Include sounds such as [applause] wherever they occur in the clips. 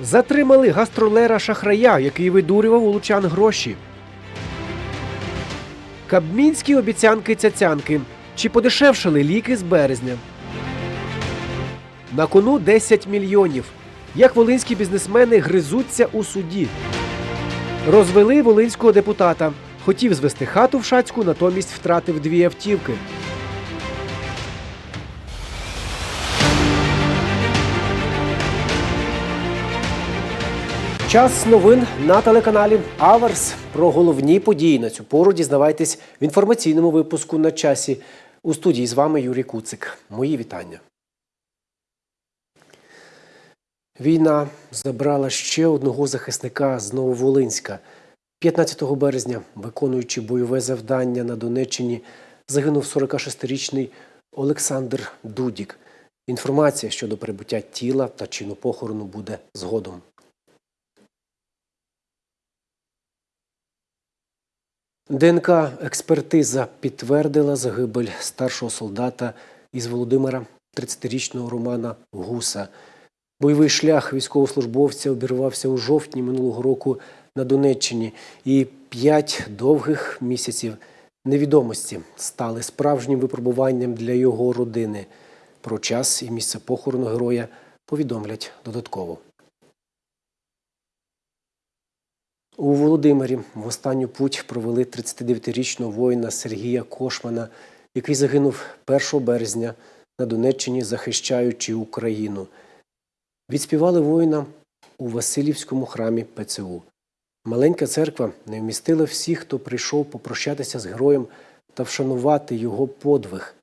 Затримали гастролера шахрая, який видурював у лучан гроші. Кабмінські обіцянки цяцянки. Чи подешевшали ліки з березня? На кону 10 мільйонів. Як волинські бізнесмени гризуться у суді. Розвели волинського депутата. Хотів звести хату в Шацьку, натомість втратив дві автівки. Час новин на телеканалі Аверс. Про головні події на цю пору дізнавайтесь в інформаційному випуску на часі. У студії з вами Юрій Куцик. Мої вітання. Війна забрала ще одного захисника з Нововолинська. 15 березня, виконуючи бойове завдання на Донеччині, загинув 46-річний Олександр Дудік. Інформація щодо прибуття тіла та чину похорону буде згодом. ДНК експертиза підтвердила загибель старшого солдата із Володимира, 30-річного Романа Гуса. Бойовий шлях військовослужбовця обірвався у жовтні минулого року на Донеччині, і п'ять довгих місяців невідомості стали справжнім випробуванням для його родини. Про час і місце похорону героя повідомлять додатково. У Володимирі в останню путь провели 39-річного воїна Сергія Кошмана, який загинув 1 березня на Донеччині, захищаючи Україну. Відспівали воїна у Васильівському храмі ПЦУ. Маленька церква не вмістила всіх, хто прийшов попрощатися з героєм та вшанувати його подвиг.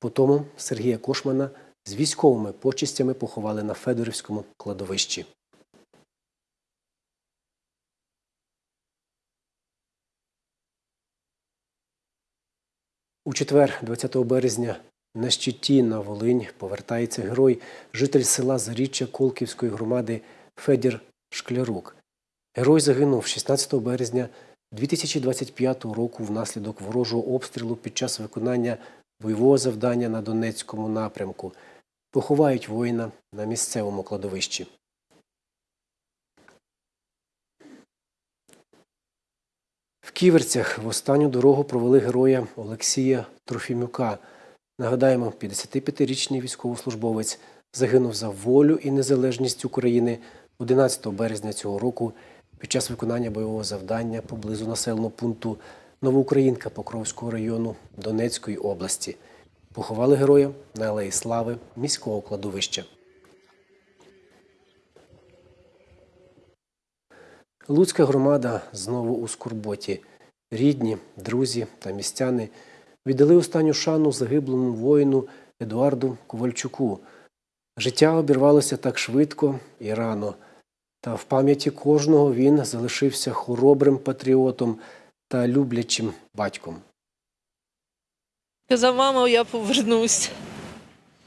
Потому Сергія Кошмана з військовими почистями поховали на Федорівському кладовищі. У четвер, 20 березня, на щиті на Волинь повертається герой, житель села Заріччя Колківської громади Федір Шклярук. Герой загинув 16 березня 2025 року внаслідок ворожого обстрілу під час виконання бойового завдання на Донецькому напрямку. Поховають воїна на місцевому кладовищі. Ківерцях в останню дорогу провели героя Олексія Трофімюка. Нагадаємо, 55-річний військовослужбовець загинув за волю і незалежність України 11 березня цього року під час виконання бойового завдання поблизу населеного пункту Новоукраїнка Покровського району Донецької області. Поховали героя на Алеї Слави міського кладовища. Луцька громада знову у скорботі. Рідні, друзі та містяни віддали останню шану загиблому воїну Едуарду Ковальчуку. Життя обірвалося так швидко і рано, та в пам'яті кожного він залишився хоробрим патріотом та люблячим батьком. Казав, мама, я повернусь.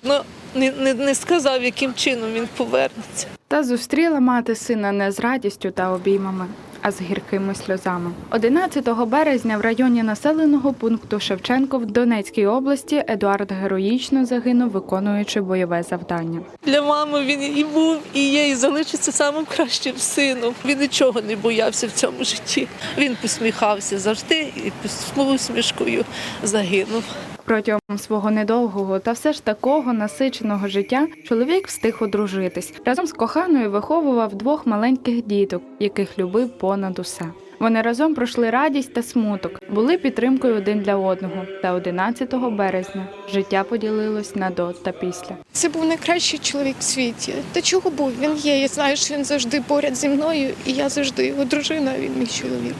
Ну, не, не, не сказав, яким чином він повернеться. Та зустріла мати сина не з радістю та обіймами, а з гіркими сльозами. 11 березня в районі населеного пункту Шевченко в Донецькій області Едуард героїчно загинув, виконуючи бойове завдання. Для мами він і був, і є, і залишиться самим кращим сином. Він нічого не боявся в цьому житті. Він посміхався завжди і з усмішкою загинув. Протягом свого недовгого та все ж такого насиченого життя чоловік встиг одружитись. Разом з коханою виховував двох маленьких діток, яких любив понад усе. Вони разом пройшли радість та смуток, були підтримкою один для одного. Та 11 березня життя поділилось на до та після. Це був найкращий чоловік в світі. Та чого був? Він є. Я знаю, що він завжди поряд зі мною, і я завжди його дружина, він мій чоловік.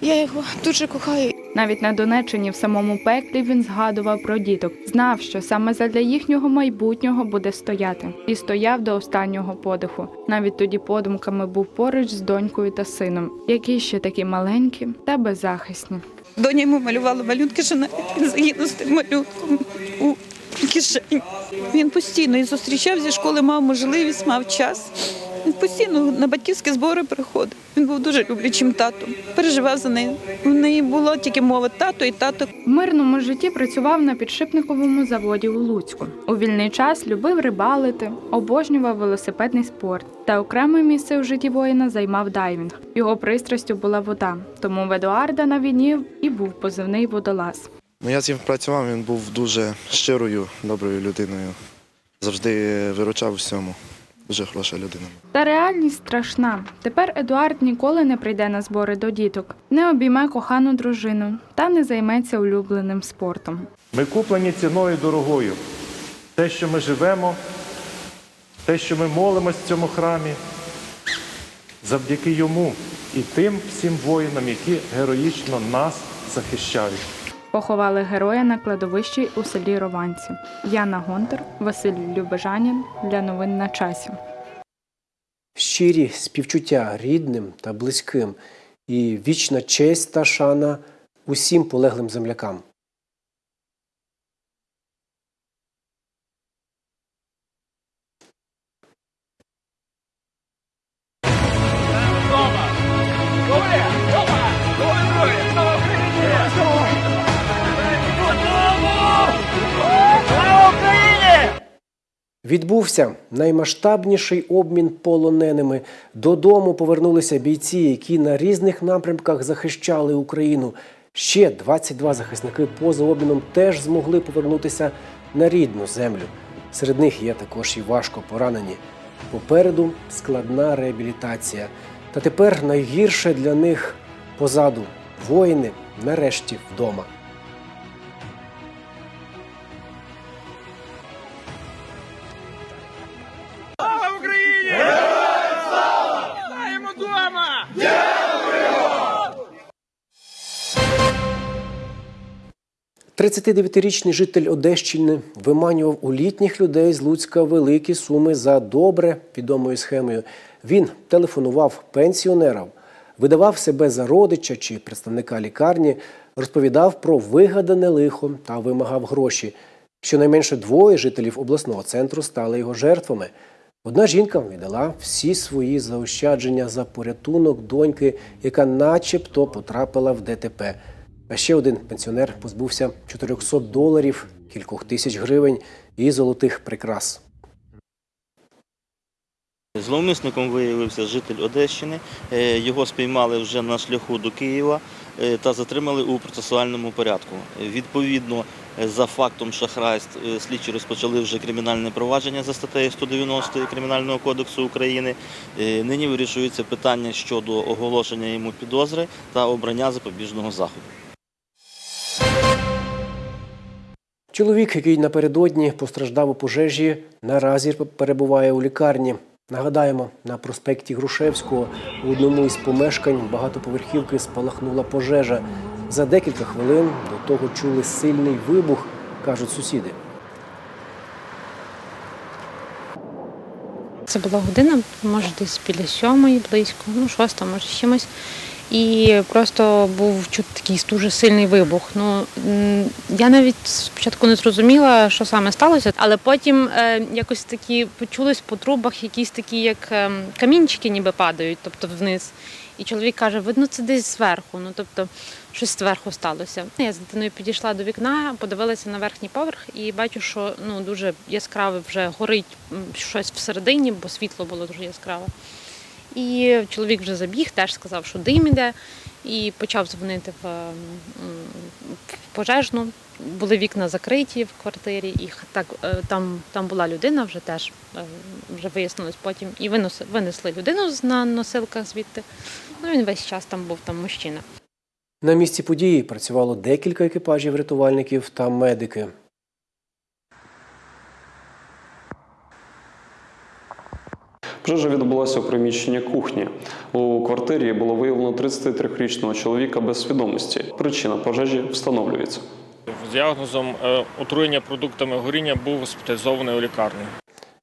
Я його дуже кохаю. Навіть на Донеччині в самому пеклі він згадував про діток, знав, що саме задля їхнього майбутнього буде стояти, і стояв до останнього подиху. Навіть тоді подумками був поруч з донькою та сином, які ще такі маленькі та беззахисні. Доня йому малювала малюнки, що навіть він загинув з тим малюнком у кишені. Він постійно і зустрічав зі школи, мав можливість, мав час. Він постійно на батьківські збори приходив. Він був дуже люблячим татом. Переживав за неї. У неї було тільки мова тато і тато. В мирному житті працював на підшипниковому заводі у Луцьку. У вільний час любив рибалити, обожнював велосипедний спорт та окреме місце у житті воїна займав дайвінг. Його пристрастю була вода, тому в Едуарда на війні і був позивний водолаз. Ну, я з ним працював, він був дуже щирою, доброю людиною. Завжди виручав у всьому. Дуже хороша людина. Та реальність страшна. Тепер Едуард ніколи не прийде на збори до діток, не обійме кохану дружину та не займеться улюбленим спортом. Ми куплені ціною дорогою. Те, що ми живемо, те, що ми молимось в цьому храмі, завдяки йому і тим всім воїнам, які героїчно нас захищають. Поховали героя на кладовищі у селі Рованці. Яна Гонтар, Василь Любежанін для новин на часі. Щирі співчуття рідним та близьким і вічна честь та шана усім полеглим землякам. Відбувся наймасштабніший обмін полоненими. Додому повернулися бійці, які на різних напрямках захищали Україну. Ще 22 захисники поза обміном теж змогли повернутися на рідну землю. Серед них є також і важко поранені. Попереду складна реабілітація. Та тепер найгірше для них позаду воїни нарешті вдома. 39-річний житель Одещини виманював у літніх людей з Луцька великі суми за добре відомою схемою. Він телефонував пенсіонерам, видавав себе за родича чи представника лікарні, розповідав про вигадане лихо та вимагав гроші. Щонайменше двоє жителів обласного центру стали його жертвами. Одна жінка віддала всі свої заощадження за порятунок доньки, яка начебто потрапила в ДТП. А ще один пенсіонер позбувся 400 доларів, кількох тисяч гривень і золотих прикрас. Зловмисником виявився житель Одещини. Е, Його спіймали вже на шляху до Києва е, та затримали у процесуальному порядку. Е, Відповідно, за фактом шахрайств е, слідчі розпочали вже кримінальне провадження за статтею 190 Кримінального кодексу України. Е, Нині вирішується питання щодо оголошення йому підозри та обрання запобіжного заходу. Чоловік, який напередодні постраждав у пожежі, наразі перебуває у лікарні. Нагадаємо, на проспекті Грушевського у одному із помешкань багатоповерхівки спалахнула пожежа. За декілька хвилин до того чули сильний вибух, кажуть сусіди. Це була година, може десь біля сьомої, близько, ну шоста, може чимось. І просто був чути такий дуже сильний вибух. Ну я навіть спочатку не зрозуміла, що саме сталося, але потім е, якось такі почулись по трубах якісь такі, як е, камінчики, ніби падають, тобто вниз. І чоловік каже: видно, це десь зверху. Ну тобто щось зверху сталося. Я з дитиною підійшла до вікна, подивилася на верхній поверх і бачу, що ну дуже яскраве вже горить щось всередині, бо світло було дуже яскраве. І чоловік вже забіг, теж сказав, що дим іде, і почав дзвонити в, в пожежну. Були вікна закриті в квартирі, і так е, там, там була людина, вже теж е, вже вияснилось потім. І винесли, винесли людину на носилках звідти. Ну він весь час там був там мужчина. На місці події працювало декілька екіпажів рятувальників та медики. Пожежа відбулася у приміщенні кухні. У квартирі було виявлено 33-річного чоловіка без свідомості. Причина пожежі встановлюється. З діагнозом е, отруєння продуктами горіння був госпіталізований у лікарню.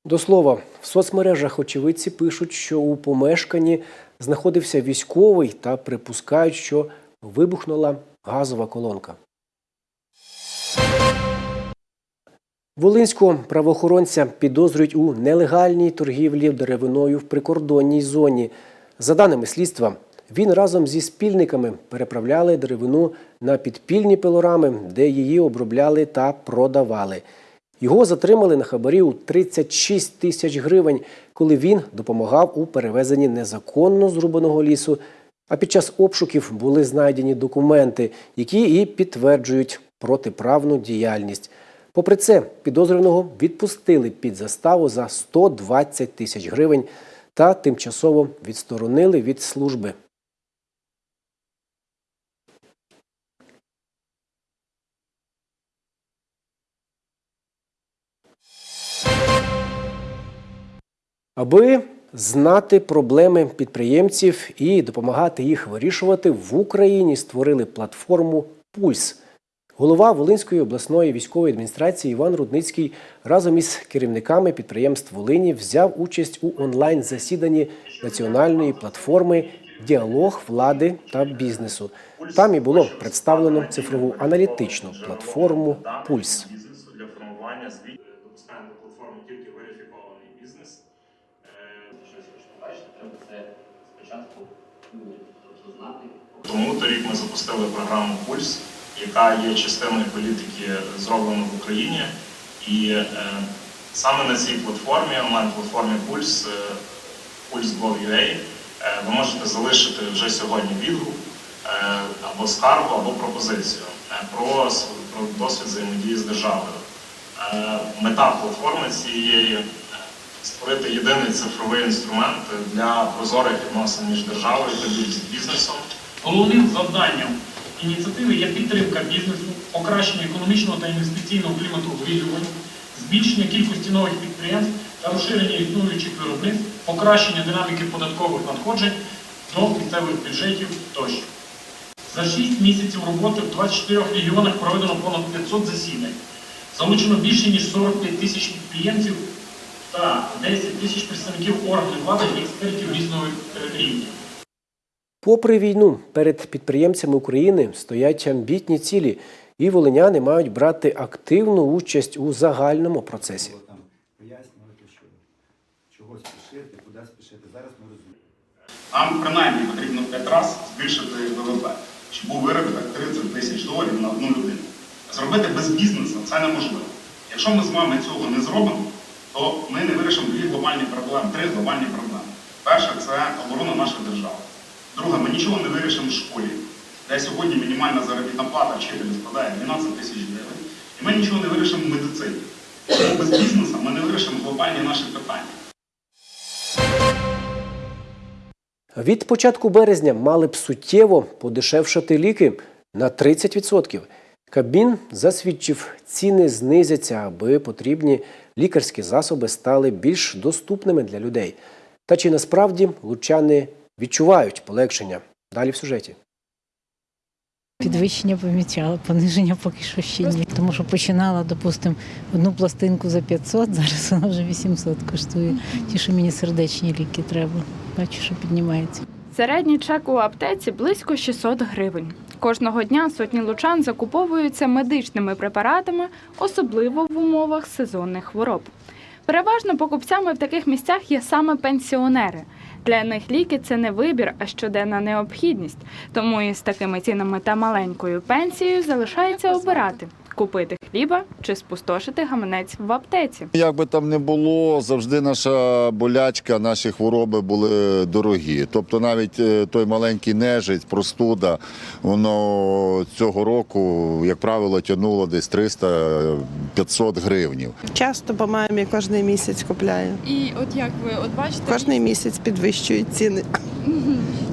До слова, в соцмережах очевидці пишуть, що у помешканні знаходився військовий та припускають, що вибухнула газова колонка. Волинського правоохоронця підозрюють у нелегальній торгівлі деревиною в прикордонній зоні. За даними слідства, він разом зі спільниками переправляли деревину на підпільні пилорами, де її обробляли та продавали. Його затримали на хабарі у 36 тисяч гривень, коли він допомагав у перевезенні незаконно зрубаного лісу. А під час обшуків були знайдені документи, які і підтверджують протиправну діяльність. Попри це, підозрюваного відпустили під заставу за 120 тисяч гривень та тимчасово відсторонили від служби. Аби знати проблеми підприємців і допомагати їх вирішувати, в Україні створили платформу Пульс. Голова Волинської обласної військової адміністрації Іван Рудницький разом із керівниками підприємств Волині взяв участь у онлайн-засіданні національної платформи Діалог влади та бізнесу. Там і було представлено цифрову аналітичну платформу Пульс. Тому торік ми запустили програму Пульс, яка є частиною політики зроблено в Україні. І е, саме на цій платформі, онлайн-платформі Пульс, е, Pulse.gov.ua, е, ви можете залишити вже сьогодні відгук е, або скаргу, або пропозицію е, про, досвід взаємодії з державою. Е, Мета платформи цієї е, створити єдиний цифровий інструмент для прозорих відносин між державою та бізнесом. Головним завданням ініціативи є підтримка бізнесу, покращення економічного та інвестиційного клімату вирішувань, збільшення кількості нових підприємств та розширення існуючих виробництв, покращення динаміки податкових надходжень до місцевих бюджетів тощо. За 6 місяців роботи в 24 регіонах проведено понад 500 засідань. Залучено більше ніж 45 тисяч підприємців та 10 тисяч представників органів влади і експертів різного е, рівня. Попри війну, перед підприємцями України стоять амбітні цілі, і волиняни мають брати активну участь у загальному процесі. пояснювати, що чого спішити, куди спішити. Зараз ми розуміємо. Нам принаймні потрібно 5 разів збільшити ВВП, щоб був виробіток 30 тисяч доларів на одну людину. Зробити без бізнесу це неможливо. Якщо ми з вами цього не зробимо, то ми не вирішимо дві глобальні проблеми, три глобальні проблеми. Перша це оборона нашої держави. Друге, ми нічого не вирішимо в школі, де сьогодні мінімальна заробітна плата вчителя складає 12 тисяч гривень. І ми нічого не вирішимо в медицині. Тому без бізнесу ми не вирішимо глобальні наші питання. Від початку березня мали б суттєво подешевшати ліки на 30%. Кабмін засвідчив, ціни знизяться, аби потрібні лікарські засоби стали більш доступними для людей. Та чи насправді лучани відчувають полегшення? Далі в сюжеті. Підвищення помічала, пониження поки що ще ні. Тому що починала, допустимо, одну пластинку за 500, [laughs] зараз вона вже 800 коштує. Ті, що мені сердечні ліки треба. Бачу, що піднімається. Середній чек у аптеці близько 600 гривень. Кожного дня сотні лучан закуповуються медичними препаратами, особливо в умовах сезонних хвороб. Переважно покупцями в таких місцях є саме пенсіонери. Для них ліки це не вибір, а щоденна необхідність. Тому із такими цінами та маленькою пенсією залишається обирати купити хліба чи спустошити гаманець в аптеці. Як би там не було, завжди наша болячка, наші хвороби були дорогі. Тобто навіть е, той маленький нежить, простуда, воно цього року, як правило, тягнуло десь 300-500 гривнів. Часто по мамі кожен місяць купляю. І от як ви от бачите, Кожен місяць підвищують ціни.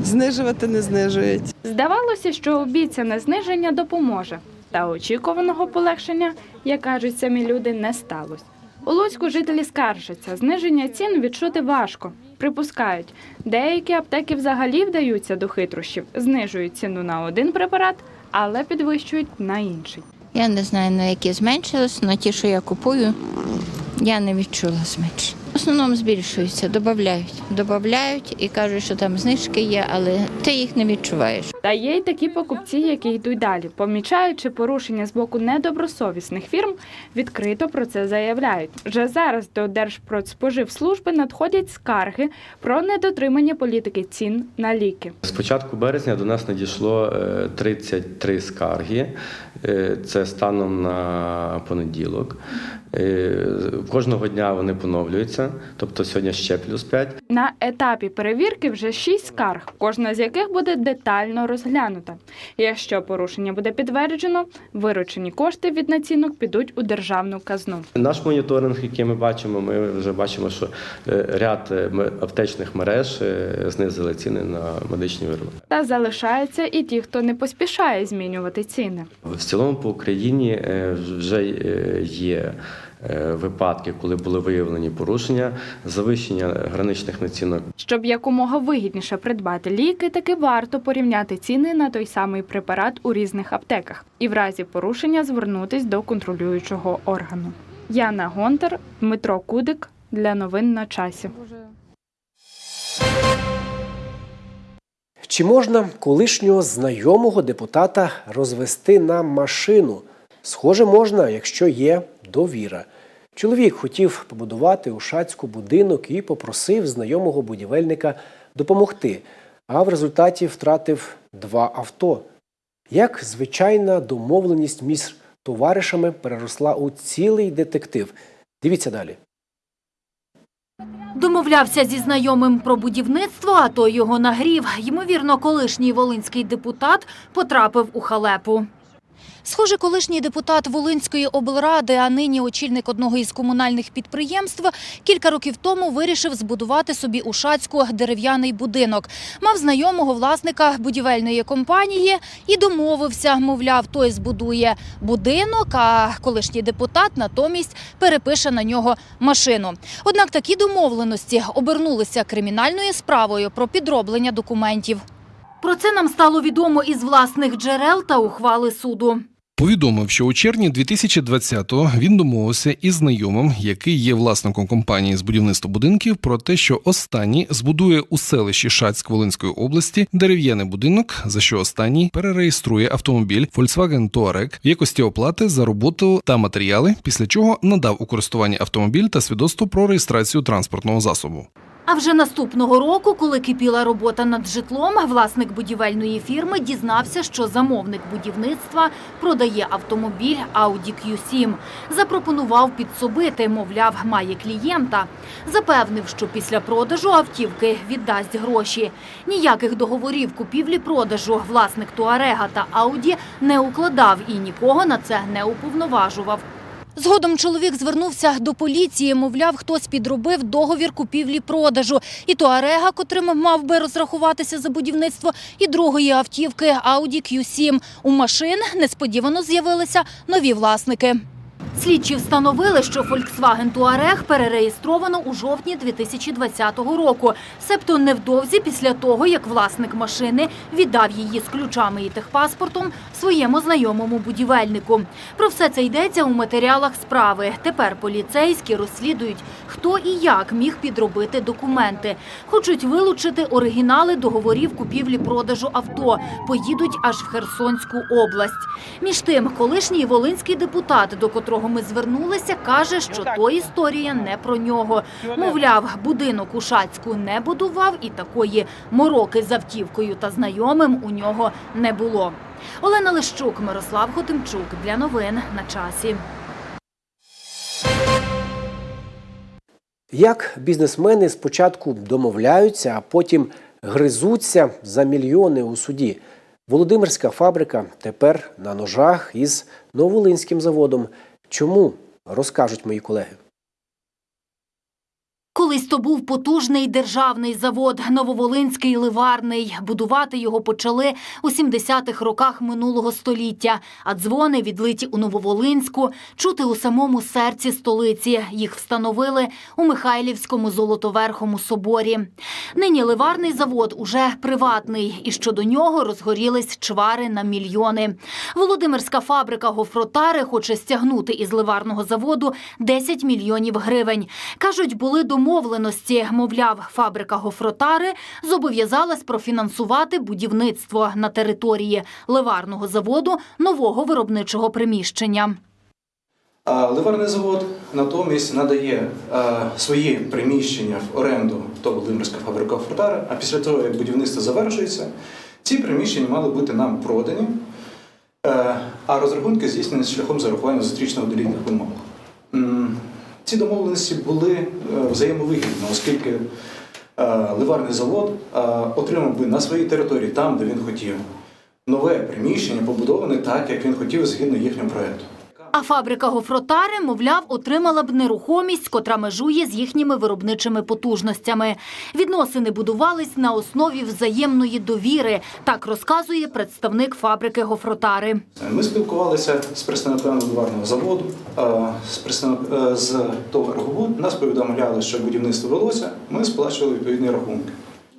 Знижувати не знижують. Здавалося, що обіцяне зниження допоможе. Та очікуваного полегшення, як кажуть самі люди, не сталося. У Луцьку жителі скаржаться, зниження цін відчути важко. Припускають, деякі аптеки взагалі вдаються до хитрощів, знижують ціну на один препарат, але підвищують на інший. Я не знаю, на які зменшилось, але ті, що я купую, я не відчула зменшення. основному збільшуються, додають. Додають і кажуть, що там знижки є, але ти їх не відчуваєш. Та є й такі покупці, які йдуть далі, помічаючи порушення з боку недобросовісних фірм, відкрито про це заявляють. Вже зараз до Держпродспоживслужби надходять скарги про недотримання політики цін на ліки. З початку березня до нас надійшло е, 33 скарги. Е, Це станом на понеділок. Е, Кожного дня вони поновлюються, тобто сьогодні ще плюс 5. На етапі перевірки вже шість скарг, кожна з яких буде детально розглянута. Якщо порушення буде підтверджено, виручені кошти від націнок підуть у державну казну. Наш моніторинг, який ми бачимо, ми вже бачимо, що е, ряд е, аптечних мереж знизили ціни на медичні вироби. Та залишаються і ті, хто не поспішає змінювати ціни. В цілому по Україні вже є е, випадки, коли були виявлені порушення, завищення граничних націнок. Щоб якомога вигідніше придбати ліки, таки варто порівняти ціни на той самий препарат у різних аптеках і в разі порушення звернутись до контролюючого органу. Яна Гонтар, Дмитро Кудик для новин на часі. Чи можна колишнього знайомого депутата розвести на машину? Схоже, можна, якщо є довіра. Чоловік хотів побудувати у Шацьку будинок і попросив знайомого будівельника допомогти, а в результаті втратив два авто. Як звичайна домовленість між товаришами переросла у цілий детектив? Дивіться далі. Домовлявся зі знайомим про будівництво, а той його нагрів. Ймовірно, колишній волинський депутат потрапив у халепу. Схоже, колишній депутат Волинської облради, а нині очільник одного із комунальних підприємств, кілька років тому вирішив збудувати собі у Шацьку дерев'яний будинок. Мав знайомого власника будівельної компанії і домовився, мовляв, той збудує будинок, а колишній депутат натомість перепише на нього машину. Однак такі домовленості обернулися кримінальною справою про підроблення документів. Про це нам стало відомо із власних джерел та ухвали суду. Повідомив, що у червні 2020-го він домовився із знайомим, який є власником компанії з будівництва будинків, про те, що останній збудує у селищі Шацьк Волинської області дерев'яний будинок, за що останній перереєструє автомобіль Volkswagen Touareg в якості оплати за роботу та матеріали, після чого надав у користування автомобіль та свідоцтво про реєстрацію транспортного засобу. А вже наступного року, коли кипіла робота над житлом, власник будівельної фірми дізнався, що замовник будівництва продає автомобіль Audi Q7. Запропонував підсобити, мовляв, має клієнта. Запевнив, що після продажу автівки віддасть гроші. Ніяких договорів купівлі-продажу власник Туарега та Ауді не укладав і нікого на це не уповноважував. Згодом чоловік звернувся до поліції, мовляв, хтось підробив договір купівлі-продажу. І Туарега, котрим мав би розрахуватися за будівництво, і другої автівки Audi Q7. У машин несподівано з'явилися нові власники. Слідчі встановили, що Volkswagen Touareg перереєстровано у жовтні 2020 року, себто невдовзі після того, як власник машини віддав її з ключами і техпаспортом своєму знайомому будівельнику. Про все це йдеться у матеріалах справи. Тепер поліцейські розслідують, хто і як міг підробити документи. Хочуть вилучити оригінали договорів купівлі-продажу авто. Поїдуть аж в Херсонську область. Між тим, колишній волинський депутат, до котрого ми звернулися, каже, що то історія не про нього. Мовляв, будинок у Шацьку не будував і такої мороки з автівкою та знайомим у нього не було. Олена Лищук, Мирослав Хотимчук для новин на часі. Як бізнесмени спочатку домовляються, а потім гризуться за мільйони у суді. Володимирська фабрика тепер на ножах із Новолинським заводом. Чому розкажуть мої колеги? Колись то був потужний державний завод Нововолинський ливарний. Будувати його почали у 70-х роках минулого століття. А дзвони, відлиті у Нововолинську, чути у самому серці столиці. Їх встановили у Михайлівському золотоверхому соборі. Нині ливарний завод уже приватний, і щодо нього розгорілись чвари на мільйони. Володимирська фабрика гофротари хоче стягнути із ливарного заводу 10 мільйонів гривень. Кажуть, були домовленості. Мовляв, фабрика гофротари зобов'язалась профінансувати будівництво на території ливарного заводу нового виробничого приміщення. Ливарний завод натомість надає е, свої приміщення в оренду то Володимирська фабрика Фортара, а після того, як будівництво завершується, ці приміщення мали бути нам продані, е, а розрахунки здійснені шляхом зарахування зустрічного долітних вимог. Ці домовленості були е, взаємовигідні, оскільки е, ливарний завод е, отримав би на своїй території, там, де він хотів, нове приміщення побудоване так, як він хотів згідно їхнього проєкту. А фабрика гофротари, мовляв, отримала б нерухомість, котра межує з їхніми виробничими потужностями. Відносини будувались на основі взаємної довіри. Так розказує представник фабрики гофротари. Ми спілкувалися з представниками ливарного заводу, з представник- е, з товарогубу. Нас повідомляли, що будівництво велося. Ми сплачували відповідні рахунки.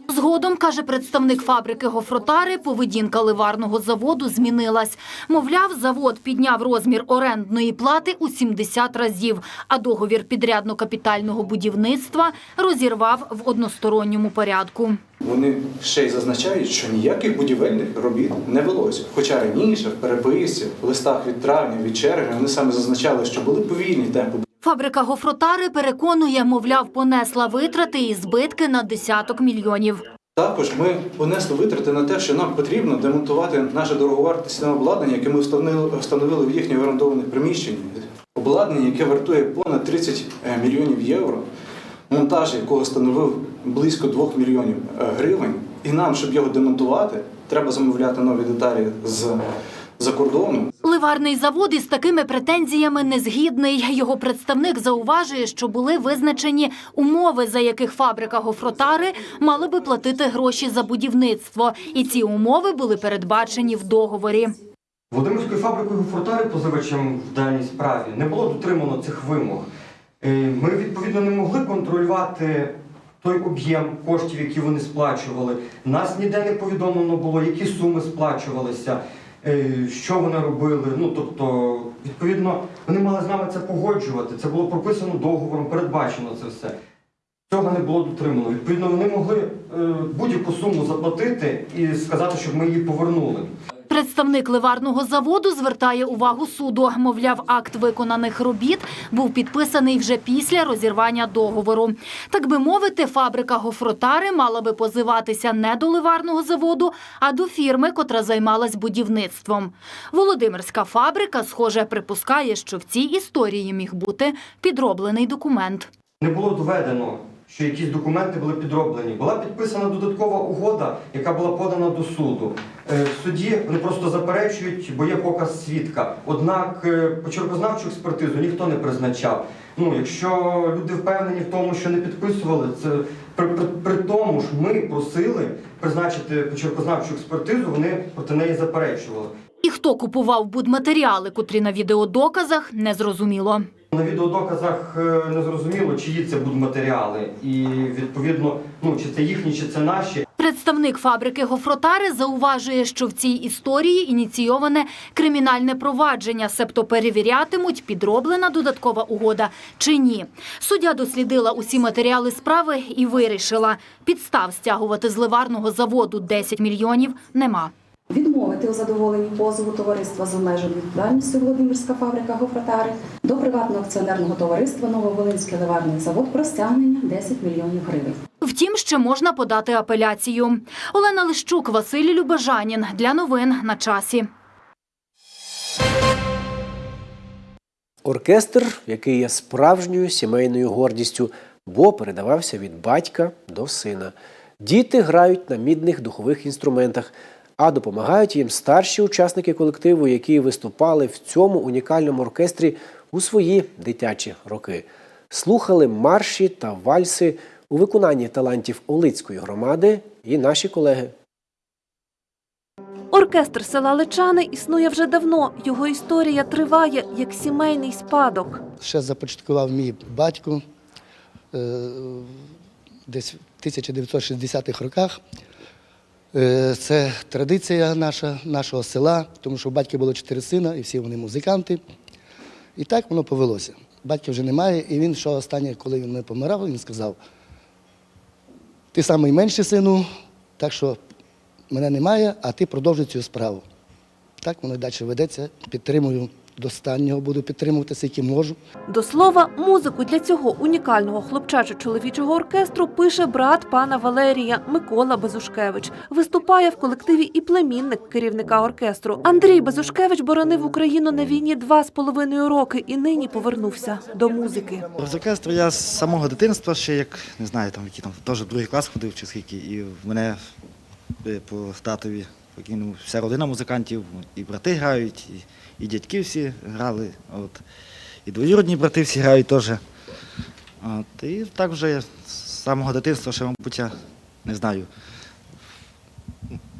Згодом, каже представник фабрики гофротари, поведінка ливарного заводу змінилась. Мовляв, завод підняв розмір орендної плати у 70 разів, а договір підрядно-капітального будівництва розірвав в односторонньому порядку. Вони ще й зазначають, що ніяких будівельних робіт не велося. Хоча раніше в переписці, в листах від травня, від червня, вони саме зазначали, що були повільні темпи Фабрика гофротари переконує, мовляв, понесла витрати і збитки на десяток мільйонів. Також ми понесли витрати на те, що нам потрібно демонтувати наше дороговартісне обладнання, яке ми встановили, в їхніх орендованих приміщеннях. Обладнання, яке вартує понад 30 мільйонів євро, монтаж якого становив близько 2 мільйонів е, гривень. І нам, щоб його демонтувати, треба замовляти нові деталі з за кордону. Ливарний завод із такими претензіями не згідний. Його представник зауважує, що були визначені умови, за яких фабрика гофротари мала би платити гроші за будівництво. І ці умови були передбачені в договорі. Володимирською фабрикою Фортари позивачем в даній справі не було дотримано цих вимог. Е, Ми відповідно не могли контролювати той об'єм коштів, які вони сплачували. Нас ніде не повідомлено було, які суми сплачувалися, що вони робили. Ну тобто, відповідно, вони мали з нами це погоджувати. Це було прописано договором, передбачено це все. Цього не було дотримано. Відповідно, вони могли е, будь-яку суму заплатити і сказати, щоб ми її повернули. Представник ливарного заводу звертає увагу суду. Мовляв, акт виконаних робіт був підписаний вже після розірвання договору. Так би мовити, фабрика гофротари мала би позиватися не до ливарного заводу, а до фірми, котра займалась будівництвом. Володимирська фабрика, схоже, припускає, що в цій історії міг бути підроблений документ. Не було доведено, що якісь документи були підроблені. Була підписана додаткова угода, яка була подана до суду. Е, В суді вони просто заперечують, бо є показ свідка. Однак е, почеркознавчу експертизу ніхто не призначав. Ну, якщо люди впевнені в тому, що не підписували, це при, при, при тому ж ми просили призначити почеркознавчу експертизу, вони проти неї заперечували. І хто купував будматеріали, котрі на відеодоказах, незрозуміло. На відеодоказах е, не зрозуміло, чиї це будуть матеріали, і відповідно, ну чи це їхні, чи це наші. Представник фабрики Гофротари зауважує, що в цій історії ініційоване кримінальне провадження, себто перевірятимуть, підроблена додаткова угода чи ні. Суддя дослідила усі матеріали справи і вирішила, підстав стягувати з ливарного заводу 10 мільйонів нема. Відмовити у задоволенні позову товариства з обмеженою відповідальністю Володимирська фабрика Гофротари до приватного акціонерного товариства Нововолинський ливарний завод про стягнення 10 мільйонів гривень. Втім, ще можна подати апеляцію. Олена Лищук, Василь Любежанін. Для новин на часі. Оркестр, який є справжньою сімейною гордістю, бо передавався від батька до сина. Діти грають на мідних духових інструментах, а допомагають їм старші учасники колективу, які виступали в цьому унікальному оркестрі у свої дитячі роки. слухали марші та вальси у виконанні талантів Олицької громади і наші колеги. Оркестр села Личани існує вже давно. Його історія триває як сімейний спадок. ще започаткував мій батько е, десь в 1960-х роках. Е, Це традиція наша, нашого села, тому що у батька було чотири сина, і всі вони музиканти. І так воно повелося. Батька вже немає, і він, що останнє, коли він не помирав, він сказав: ти найменший сину, так що мене немає, а ти продовжуй цю справу. Так воно і далі ведеться. Підтримую до останнього, буду підтримувати, скільки можу. До слова, музику для цього унікального хлопчачо-чоловічого оркестру пише брат пана Валерія Микола Безушкевич. Виступає в колективі і племінник керівника оркестру. Андрій Безушкевич боронив Україну на війні два з половиною роки і нині повернувся до музики. З оркестру я з самого дитинства ще як не знаю, там який там теж другий клас ходив чи скільки, і в мене е, по татові покинув вся родина музикантів, і брати грають, і, і дядьки всі грали. От. І двоюродні брати всі грають теж. От. І так вже з самого дитинства, ще, мабуть, я не знаю.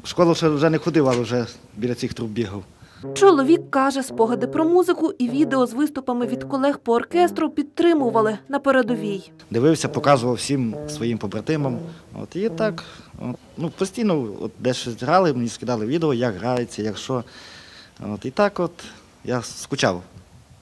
В школу ще вже не ходив, але вже біля цих труб бігав. Чоловік каже, спогади про музику і відео з виступами від колег по оркестру підтримували на передовій. дивився, показував всім своїм побратимам. От, і так, от, ну, постійно от, де щось грали, мені скидали відео, як грається, як що. От, і так от я скучав,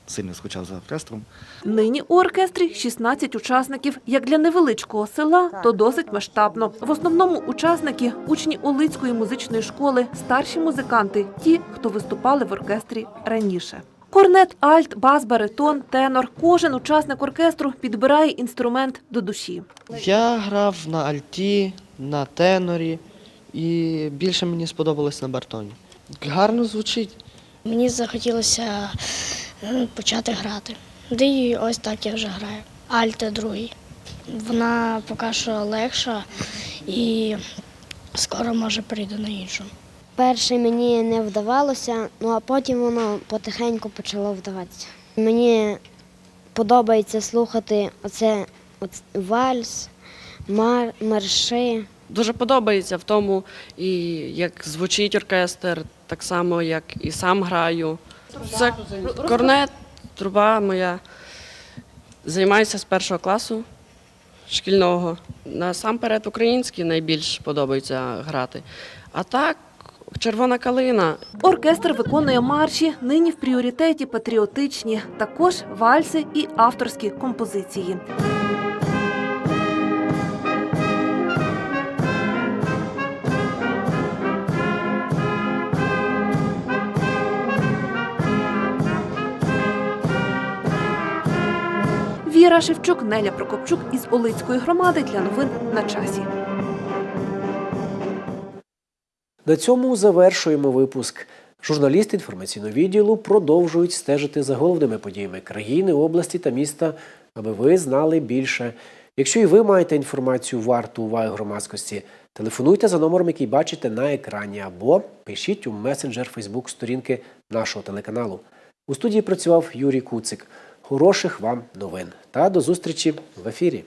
сильно скучав за оркестром. Нині у оркестрі 16 учасників. Як для невеличкого села, то досить масштабно. В основному учасники – учні Олицької музичної школи, старші музиканти, ті, хто виступали в оркестрі раніше. Корнет, альт, бас, баритон, тенор. Кожен учасник оркестру підбирає інструмент до душі. Я грав на альті, на тенорі і більше мені сподобалось на бартоні. Гарно звучить. Мені захотілося е, почати грати. Де і ось так я вже граю. Альта другий. Вона поки що легша і скоро може перейду на іншу. Перше мені не вдавалося, ну а потім воно потихеньку почало вдаватися. Мені подобається слухати оце, оце вальс, мар, марши. Дуже подобається в тому, і як звучить оркестр, так само, як і сам граю. Це корнет, труба моя. Займаюся з першого класу шкільного. Насамперед український найбільш подобається грати. А так, червона калина. Оркестр виконує марші, нині в пріоритеті патріотичні, також вальси і авторські композиції. Віра Шевчук, Неля Прокопчук із Олицької громади для новин на часі. На цьому завершуємо випуск. Журналісти інформаційного відділу продовжують стежити за головними подіями країни, області та міста, аби ви знали більше. Якщо і ви маєте інформацію варту уваги громадськості, телефонуйте за номером, який бачите на екрані, або пишіть у месенджер Фейсбук сторінки нашого телеканалу. У студії працював Юрій Куцик. Хороших вам новин та до зустрічі в ефірі.